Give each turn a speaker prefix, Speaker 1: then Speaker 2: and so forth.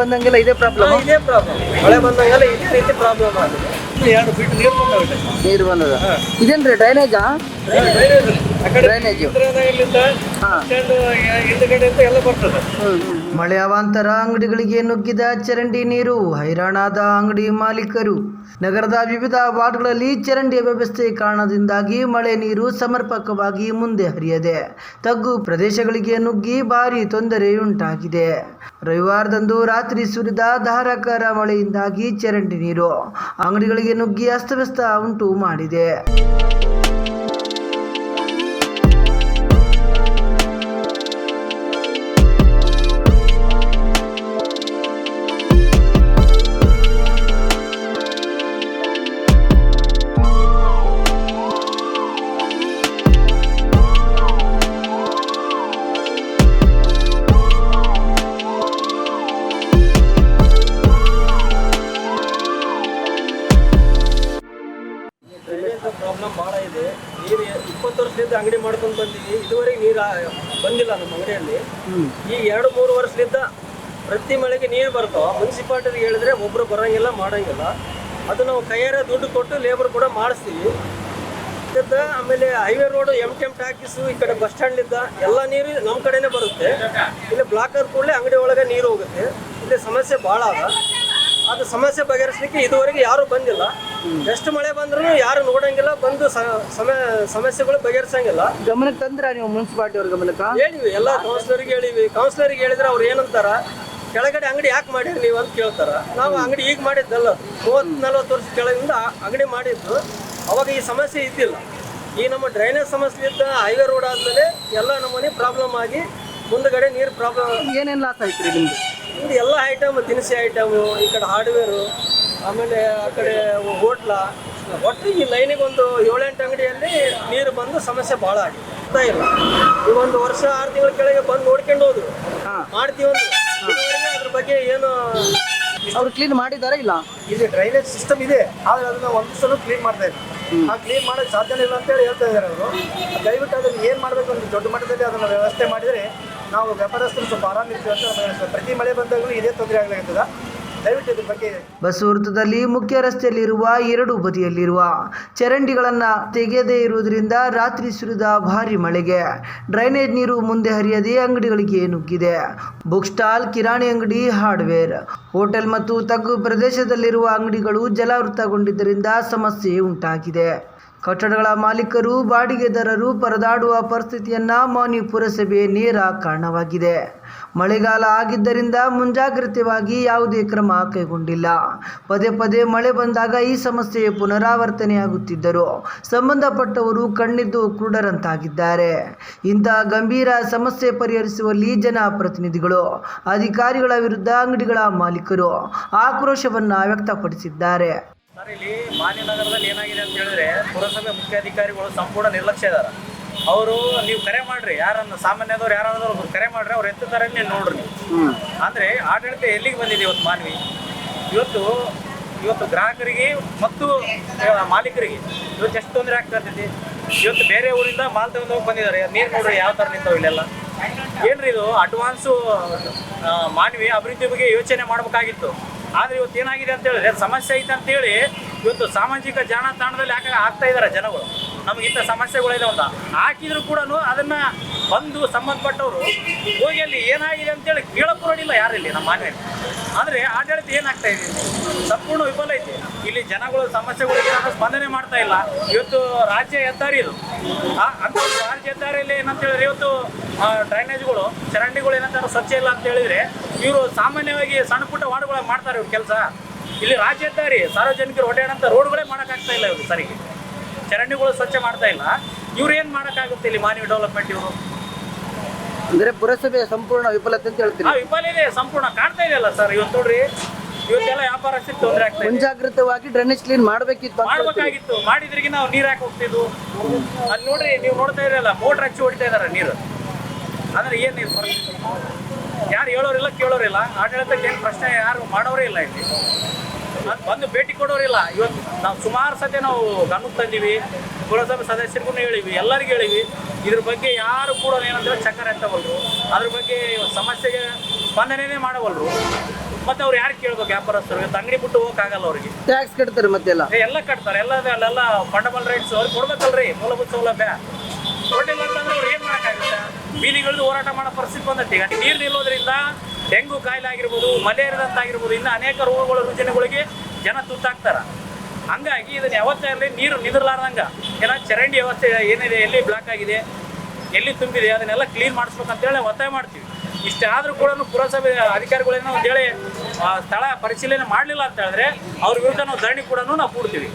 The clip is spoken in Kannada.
Speaker 1: ಬಂದಂಗೆಲ್ಲ ಇದೇ ಪ್ರಾಬ್ಲಮ್
Speaker 2: ಇದೇ ಪ್ರಾಬ್ಲಮ್ ಮಳೆ ಬಂದಂಗೆಲ್ಲ ಇದೇ ರೀತಿ ಪ್ರಾಬ್ಲಮ್ ಆಗಿದೆ ಎರಡು ಫೀಟ್ ನೀರು ಬಂದವೆ
Speaker 1: ನೀರು ಬಂದದ ಇದೇನ್ರಿ ಡ್ರೈನೇಜಾ ಡ್ರೈನೇಜ್ ಮಳೆ ಅವಾಂತರ ಅಂಗಡಿಗಳಿಗೆ ನುಗ್ಗಿದ ಚರಂಡಿ ನೀರು ಹೈರಾಣಾದ ಅಂಗಡಿ ಮಾಲೀಕರು. ನಗರದ ವಿವಿಧ ವಾರ್ಡ್ಗಳಲ್ಲಿ ಚರಂಡಿ ವ್ಯವಸ್ಥೆ ಕಾರಣದಿಂದಾಗಿ ಮಳೆ ನೀರು ಸಮರ್ಪಕವಾಗಿ ಮುಂದೆ ಹರಿಯದೆ ತಗ್ಗು ಪ್ರದೇಶಗಳಿಗೆ ನುಗ್ಗಿ ಭಾರಿ ತೊಂದರೆಯುಂಟಾಗಿದೆ. ರವಿವಾರದಂದು ರಾತ್ರಿ ಸುರಿದ ಧಾರಾಕಾರ ಮಳೆಯಿಂದಾಗಿ ಚರಂಡಿ ನೀರು ಅಂಗಡಿಗಳಿಗೆ ನುಗ್ಗಿ ಅಸ್ತವ್ಯಸ್ತ ಉಂಟು ಮಾಡಿದೆ.
Speaker 2: ಪ್ರಾಬ್ಲಮ್ ಭಾಳ ಇದೆ. ನೀರು ಇಪ್ಪತ್ತು ವರ್ಷದಿಂದ ಅಂಗಡಿ ಮಾಡ್ಕೊಂಡು ಬಂದೀವಿ ಇದುವರೆಗೆ ನೀರು ಬಂದಿಲ್ಲ ನಮ್ಮ ಅಂಗಡಿಯಲ್ಲಿ. ಈ ಎರಡು ಮೂರು ವರ್ಷದಿಂದ ಪ್ರತಿ ಮಳೆಗೆ ನೀರು ಬರ್ತಾವ ಮುನ್ಸಿಪಾಲ್ಟಿಗೆ ಹೇಳಿದ್ರೆ ಒಬ್ರು ಬರೋಂಗಿಲ್ಲ ಮಾಡೋಂಗಿಲ್ಲ. ಅದು ನಾವು ಕೈಯಾರ ದುಡ್ಡು ಕೊಟ್ಟು ಲೇಬರ್ ಕೂಡ ಮಾಡಿಸ್ತೀವಿ. ಆಮೇಲೆ highway road M T M ಟ್ಯಾಕಿಸು ಈ ಕಡೆ ಬಸ್ ಸ್ಟ್ಯಾಂಡ್ಲಿದ್ದ ಎಲ್ಲ ನೀರು ನಮ್ಮ ಕಡೆನೇ ಬರುತ್ತೆ. ಇಲ್ಲಿ ಬ್ಲಾಕ್ ಆದ ಕೂಡಲೇ ಅಂಗಡಿ ಒಳಗೆ ನೀರು ಹೋಗುತ್ತೆ. ಇಲ್ಲಿ ಸಮಸ್ಯೆ ಭಾಳ ಅದ. ಅದು ಸಮಸ್ಯೆ ಬಗೆಹರಿಸಲಿಕ್ಕೆ ಇದುವರೆಗೆ ಯಾರು ಬಂದಿಲ್ಲ. ಎಷ್ಟು ಮಳೆ ಬಂದ್ರು ಯಾರು ನೋಡಂಗಿಲ್ಲ ಬಂದು ಸಮಸ್ಯೆಗಳು ಬಗೆಹರಿಸಂಗಿಲ್ಲ.
Speaker 1: ಗಮನಕ್ಕೆ ತಂದ್ರ ನೀವು ಮುನ್ಸಿಪಾಲ್ಟಿ ಅವ್ರ ಗಮನಕ್ಕೆ?
Speaker 2: ಹೇಳಿವಿ ಎಲ್ಲ ಕೌನ್ಸಿಲರ್ಗೆ ಹೇಳಿವಿ. ಕೌನ್ಸಿಲರ್ಗೆ ಹೇಳಿದ್ರೆ ಅವ್ರು ಏನಂತಾರ ಕೆಳಗಡೆ ಅಂಗಡಿ ಯಾಕೆ ಮಾಡಿರಿ ನೀವು ಅಂತ ಕೇಳ್ತಾರ. ನಾವು ಅಂಗಡಿ ಈಗ ಮಾಡಿದ್ದಲ್ಲ ಮೂವತ್ತು ನಲ್ವತ್ತು ವರ್ಷ ಕೆಳಗಿಂದ ಅಂಗಡಿ ಮಾಡಿದ್ದು. ಅವಾಗ ಈ ಸಮಸ್ಯೆ ಇದ್ದಿಲ್ಲ. ಈ ನಮ್ಮ ಡ್ರೈನೇಜ್ ಸಮಸ್ಯೆ ಇದ್ದ ಹೈವೇ ರೋಡ್ ಆದ್ಮೇಲೆ ಎಲ್ಲ ನಮ್ಮನೆ ಪ್ರಾಬ್ಲಮ್ ಆಗಿ ಮುಂದಗಡೆ ನೀರು ಪ್ರಾಬ್ಲಮ್
Speaker 1: ಏನೇನು ಲಾಸ್ ಆಯ್ತು ರೀ ನಿಮ್ದು
Speaker 2: ಇದು ಎಲ್ಲ ಐಟಮ್ ದಿನಸಿ ಐಟಮು ಈ ಕಡೆ ಹಾರ್ಡ್ವೇರು ಆಮೇಲೆ ಆ ಕಡೆ ಹೋಟ್ಲ. ಒಟ್ಟು ಈ ಲೈನಿಗೆ ಒಂದು ಏಳೆಂಟು ಅಂಗಡಿಯಲ್ಲಿ ನೀರು ಬಂದು ಸಮಸ್ಯೆ ಭಾಳ ಆಗಿದೆ. ಇಲ್ಲ. ಈ ಒಂದು ವರ್ಷ ಆರು ತಿಂಗಳ ಕೆಳಗೆ ಬಂದು ನೋಡ್ಕೊಂಡು ಹೋದ್ರು.
Speaker 1: ಹಾ.
Speaker 2: ಮಾಡ್ತೀವಿ ಅದ್ರ ಬಗ್ಗೆ ಏನು
Speaker 1: ಅವ್ರು ಕ್ಲೀನ್ ಮಾಡಿದಾರ ಇಲ್ಲ?
Speaker 3: ಇಲ್ಲಿ ಡ್ರೈನೇಜ್ ಸಿಸ್ಟಮ್ ಇದೆ. ಆದ್ರೆ ಅದನ್ನ ಒಂದು ಸಲ ಕ್ಲೀನ್ ಮಾಡ್ತಾ ಇದ್ದಾರೆ ಆ ಕ್ಲೀನ್ ಮಾಡೋಕೆ ಸಾಧ್ಯ ಇಲ್ಲ ಅಂತೇಳಿ ಹೇಳ್ತಾ ಇದ್ದಾರೆ ಅವರು. ದಯವಿಟ್ಟು ಅದನ್ನ ಏನು ಮಾಡಬೇಕು ಅಂತ ದೊಡ್ಡ ಮಟ್ಟದಲ್ಲಿ ಅದನ್ನ ವ್ಯವಸ್ಥೆ ಮಾಡಿದರೆ ನಾವು ವ್ಯಾಪಾರಸ್ಥರು ಸ್ವಲ್ಪ ಆರಾಮಿರ್ತೀವಿ ಅಂತ ಪ್ರತಿ ಮಳೆ ಬಂದಾಗಲೂ ಇದೇ ತೊಂದರೆ ಆಗ್ಲಾಗ್ತದ
Speaker 1: ಬಸ್ ವೃತ್ತದಲ್ಲಿ ಮುಖ್ಯ ರಸ್ತೆಯಲ್ಲಿರುವ ಎರಡು ಬದಿಯಲ್ಲಿರುವ ಚರಂಡಿಗಳನ್ನು ತೆಗೆಯದೇ ಇರುವುದರಿಂದ ರಾತ್ರಿ ಸುರಿದ ಭಾರಿ ಮಳೆಗೆ. ಡ್ರೈನೇಜ್ ನೀರು ಮುಂದೆ ಹರಿಯದೆ ಅಂಗಡಿಗಳಿಗೆ ನುಗ್ಗಿದೆ. ಬುಕ್ ಸ್ಟಾಲ್, ಕಿರಾಣಿ ಅಂಗಡಿ, ಹಾರ್ಡ್ವೇರ್. ಹೋಟೆಲ್ ಮತ್ತು ತಗ್ಗು ಪ್ರದೇಶದಲ್ಲಿರುವ ಅಂಗಡಿಗಳು ಜಲಾವೃತಗೊಂಡಿದ್ದರಿಂದ ಸಮಸ್ಯೆ ಉಂಟಾಗಿದೆ. ಕಟ್ಟಡಗಳ ಮಾಲೀಕರು, ಬಾಡಿಗೆದಾರರು ಪರದಾಡುವ ಪರಿಸ್ಥಿತಿಯನ್ನ ಮಾನ್ಯ ಪುರಸಭೆ ನೇರ ಕಾರಣವಾಗಿದೆ. ಮಳೆಗಾಲ ಆಗಿದ್ದರಿಂದ ಮುಂಜಾಗ್ರತೆವಾಗಿ ಯಾವುದೇ ಕ್ರಮ ಕೈಗೊಂಡಿಲ್ಲ. ಪದೇ ಪದೇ ಮಳೆ ಬಂದಾಗ ಈ ಸಮಸ್ಯೆ ಪುನರಾವರ್ತನೆಯಾಗುತ್ತಿದ್ದರು. ಸಂಬಂಧಪಟ್ಟವರು ಕಣ್ಣಿದ್ದು ಕುರುಡರಂತಾಗಿದ್ದಾರೆ. ಇಂತಹ ಗಂಭೀರ ಸಮಸ್ಯೆ ಪರಿಹರಿಸುವಲ್ಲಿ ಜನಪ್ರತಿನಿಧಿಗಳು ಅಧಿಕಾರಿಗಳ ವಿರುದ್ಧ ಅಂಗಡಿಗಳ ಮಾಲೀಕರು ಆಕ್ರೋಶವನ್ನು ವ್ಯಕ್ತಪಡಿಸಿದ್ದಾರೆ.
Speaker 4: ಸರ್, ಇಲ್ಲಿ ಮಾನ್ಯನಗರದಲ್ಲಿ ಏನಾಗಿದೆ ಅಂತ ಹೇಳಿದ್ರೆ ಪುರಸಭೆ ಮುಖ್ಯಾಧಿಕಾರಿಗಳು ಸಂಪೂರ್ಣ ನಿರ್ಲಕ್ಷ್ಯ ಇದಾರ. ಅವರು ನೀವು ಕರೆ ಮಾಡ್ರಿ, ಯಾರನ್ನ ಸಾಮಾನ್ಯದವ್ರು ಯಾರಾದ್ರೂ ಕರೆ ಮಾಡ್ರಿ ಅವ್ರು ಎತ್ತುತ್ತಾರೆ ನೀವು. ನೋಡ್ರಿ ಅಂದ್ರೆ ಆಡಳಿತ ಎಲ್ಲಿಗೆ ಬಂದಿದೆ ಇವತ್ತು ಮಾನವಿ? ಇವತ್ತು ಇವತ್ತು ಗ್ರಾಹಕರಿಗೆ ಮತ್ತು ಮಾಲೀಕರಿಗೆ ಇವತ್ತು ಎಷ್ಟು ತೊಂದರೆ ಆಗ್ತಾ ಇರ್ತೈತಿ? ಇವತ್ತು ಬೇರೆ ಊರಿಂದ ಮಾಲ್ ತಗೊಂಡು ಹೋಗಿ ಬಂದಿದ್ದಾರೆ. ನೀರು ನೋಡ್ರಿ ಯಾವ ತರ ನಿಂತಾವ ಇಲ್ಲೆಲ್ಲ. ಏನ್ರಿ ಇದು? ಅಡ್ವಾನ್ಸು ಮಾನವಿ ಅಭಿವೃದ್ಧಿ ಬಗ್ಗೆ ಯೋಚನೆ ಮಾಡಬೇಕಾಗಿತ್ತು. ಆದ್ರೆ ಇವತ್ತು ಏನಾಗಿದೆ ಅಂತ ಹೇಳಿದ್ರೆ, ಸಮಸ್ಯೆ ಐತೆ ಅಂತೇಳಿ ಇವತ್ತು ಸಾಮಾಜಿಕ ಜಾಲತಾಣದಲ್ಲಿ ಯಾಕೆ ಆಗ್ತಾ ಇದ್ದಾರೆ ಜನಗಳು. ನಮ್ಗೆ ಇಂಥ ಸಮಸ್ಯೆಗಳಿದೆ ಅಂತ. ಹಾಕಿದ್ರು ಕೂಡ ಅದನ್ನ ಬಂದು ಸಂಬಂಧಪಟ್ಟವರು ಹೋಗಿ ಅಲ್ಲಿ ಏನಾಗಿದೆ ಅಂತೇಳಿ ಕೇಳಕ್ಕೂ ನೋಡಿಲ್ಲ ಯಾರಿಲ್ಲಿ ನಮ್ಮ ಮಾನ್ಯ. ಅಂದ್ರೆ ಆಡಳಿತ ಏನಾಗ್ತಾ ಇದೆ? ಸಂಪೂರ್ಣ ವಿಫಲ ಐತಿ ಇಲ್ಲಿ ಜನಗಳು ಸಮಸ್ಯೆಗಳಿಗೆ ಸ್ಪಂದನೆ ಮಾಡ್ತಾ ಇಲ್ಲ. ಇವತ್ತು ರಾಜ್ಯ ಹೆದ್ದಾರಿ ಇದು. ಅಂತ ರಾಜ್ಯ ಹೆದ್ದಾರಿಯಲ್ಲಿ ಏನಂತ ಹೇಳಿದ್ರೆ ಇವತ್ತು ಡ್ರೈನೇಜ್ಗಳು, ಚರಂಡಿಗಳು ಏನಂತಾರೆ ಸ್ವಚ್ಛ ಇಲ್ಲ ಅಂತ ಹೇಳಿದ್ರೆ ಇವರು ಸಾಮಾನ್ಯವಾಗಿ ಸಣ್ಣ ಪುಟ್ಟ ವಾರ್ಡ್ಗಳಾಗ ಮಾಡ್ತಾರೆ ಇವ್ರ ಕೆಲಸ. ಇಲ್ಲಿ ರಾಜ್ಯ ಹೆದ್ದಾರಿ, ಸಾರ್ವಜನಿಕರು ಓಡಾಡಂತ ರೋಡ್ಗಳೇ ಮಾಡೋಕ್ಕಾಗ್ತಾ ಇಲ್ಲ ಇವರು ಸರಿಗೆ. ಚರಂಡಿಗಳು ಸ್ವಚ್ಛ ಮಾಡ್ತಾ ಇಲ್ಲ. ಇವ್ರು ಏನು ಮಾಡೋಕ್ಕಾಗುತ್ತೆ ಇಲ್ಲಿ ಮಾನವ ಡೆವಲಪ್ಮೆಂಟ್ ಇವರು?
Speaker 1: ಅಂದ್ರೆ ಪುರಸಭೆ ಸಂಪೂರ್ಣ ವಿಫಲತೆ ಅಂತ
Speaker 4: ಹೇಳ್ತೀನಿ ವಿಫಲ ಇದೆ ಸಂಪೂರ್ಣ ಕಾಣ್ತಾ ಇದೆಯಲ್ಲ ಸರ್ ಇವತ್ತು ನೋಡ್ರಿ ಇವತ್ತೆಲ್ಲ ವ್ಯಾಪಾರಸ್ಥಿಗೆ ತೊಂದರೆ ಆಗ್ತಾ ಇದೆ.
Speaker 1: ಮುಂಜಾಗ್ರತವಾಗಿ ಡ್ರೈನೇಜ್ ಕ್ಲೀನ್ ಮಾಡಬೇಕಿತ್ತು ಮಾಡಬೇಕಾಗಿತ್ತು ಹೇಳ್ತೀರಿ.
Speaker 4: ಮಾಡ್ಬೇಕಾಗಿತ್ತು ಮಾಡಿದ್ರಿಗೆ ನಾವು ನೀರು ಹಾಕಿ ಹೋಗ್ತಿದ್ವು? ಅಲ್ಲಿ ನೋಡ್ರಿ ನೀವು ನೋಡ್ತಾ ಇರಲ್ಲ ಮೋಟ್ರ್ ಹಚ್ಚಿ ಹೊಡಿತಾ ಇದಾರೆ ನೀರು. ಅಂದ್ರೆ ಏನ್ ನೀರು ಪರಿಸ್ಥಿತಿ? ಯಾರು ಹೇಳೋರಿಲ್ಲ ಕೇಳೋರಿಲ್ಲ. ಆಡಳಿತಕ್ಕೆ ಏನು ಪ್ರಶ್ನೆ ಯಾರು ಮಾಡೋರೇ ಇಲ್ಲ ಇಲ್ಲಿ. ಅದ್ ಬಂದು ಭೇಟಿ ಕೊಡೋರಿಲ್ಲ. ಇವತ್ತು ನಾವು ಸುಮಾರು ಸತಿ ನಾವು ಗಮನಕ್ಕೆ ತಂದೀವಿ ಪುರಸಭೆ ಸದಸ್ಯರಿಗೂ ಹೇಳಿವಿ ಎಲ್ಲರಿಗೂ ಹೇಳಿವಿ ಇದ್ರ ಬಗ್ಗೆ ಯಾರು ಕೂಡ ಏನಂದ್ರೆ ಚಕ್ಕರ ಎತ್ತವಲ್ರು. ಅದ್ರ ಬಗ್ಗೆ ಸಮಸ್ಯೆಗೆ ಸ್ಪಂದನೆನೇ ಮಾಡವಲ್ರು. ಮತ್ತೆ ಅವ್ರು ಯಾರು ಕೇಳ್ಬೇಕು ವ್ಯಾಪಾರಸ್ಥರು ತಂಗಡಿ ಅಂಗಡಿ ಬಿಟ್ಟು ಹೋಗಕ್ಕಾಗಲ್ಲ ಅವ್ರಿಗೆ.
Speaker 1: ಟ್ಯಾಕ್ಸ್ ಕಟ್ತಾರೆ ಮತ್ತೆ
Speaker 4: ಎಲ್ಲ ಎಲ್ಲ ಕಟ್ತಾರೆ. ಎಲ್ಲ ಅಲ್ಲೆಲ್ಲ ಫಂಡಮಲ್ ರೈಟ್ಸ್ ಅವ್ರಿಗೆ ಕೊಡ್ಬೇಕಲ್ರಿ ಮೂಲಭೂತ ಸೌಲಭ್ಯ. ಕೊಟ್ಟಿಲ್ಲ ಅಂತಂದ್ರೆ ಅವ್ರು ಏನ್ ಮಾಡಕ್ಕಾಗುತ್ತೆ? ಬೀದಿಗಳಿದು ಹೋರಾಟ ಮಾಡೋ ಪರಿಸ್ಥಿತಿ ಬಂದತ್ತೆ ಈಗ ನೀರು ನಿಲ್ಲೋದ್ರಿಂದ ಡೆಂಗು ಕಾಯಿಲೆ ಆಗಿರ್ಬೋದು ಮಲೇರಿಯಾದಂತಾಗಿರ್ಬೋದು ಇನ್ನು ಅನೇಕ ರೋಗಗಳ ರುಜಿನಗಳಿಗೆ ಜನ ತುತ್ತಾಗ್ತಾರ. ಹಂಗಾಗಿ ಇದನ್ನ ಯಾವತ್ತೇ ಇರಲಿ, ನೀರು ನಿಂದಿರ್ಲಾರ್ದಂಗ. ಏನ ಚರಂಡಿ ವ್ಯವಸ್ಥೆ ಏನಿದೆ, ಎಲ್ಲಿ ಬ್ಲಾಕ್ ಆಗಿದೆ, ಎಲ್ಲಿ ತುಂಬಿದೆ, ಅದನ್ನೆಲ್ಲ ಕ್ಲೀನ್ ಮಾಡಿಸ್ಬೇಕಂತೇಳಿ ಒತ್ತಾಯ ಮಾಡ್ತೀವಿ. ಇಷ್ಟೇ ಆದರೂ ಕೂಡ ಪುರಸಭೆ ಅಧಿಕಾರಿಗಳೇನೋ ಒಂದೇಳಿ ಸ್ಥಳ ಪರಿಶೀಲನೆ ಮಾಡಲಿಲ್ಲ ಅಂತ ಹೇಳಿದ್ರೆ ಅವ್ರ ವಿರುದ್ಧ ನಾವು ಧರಣಿ ಕೂಡ ನಾವು ಕೂಡ್ತೀವಿ.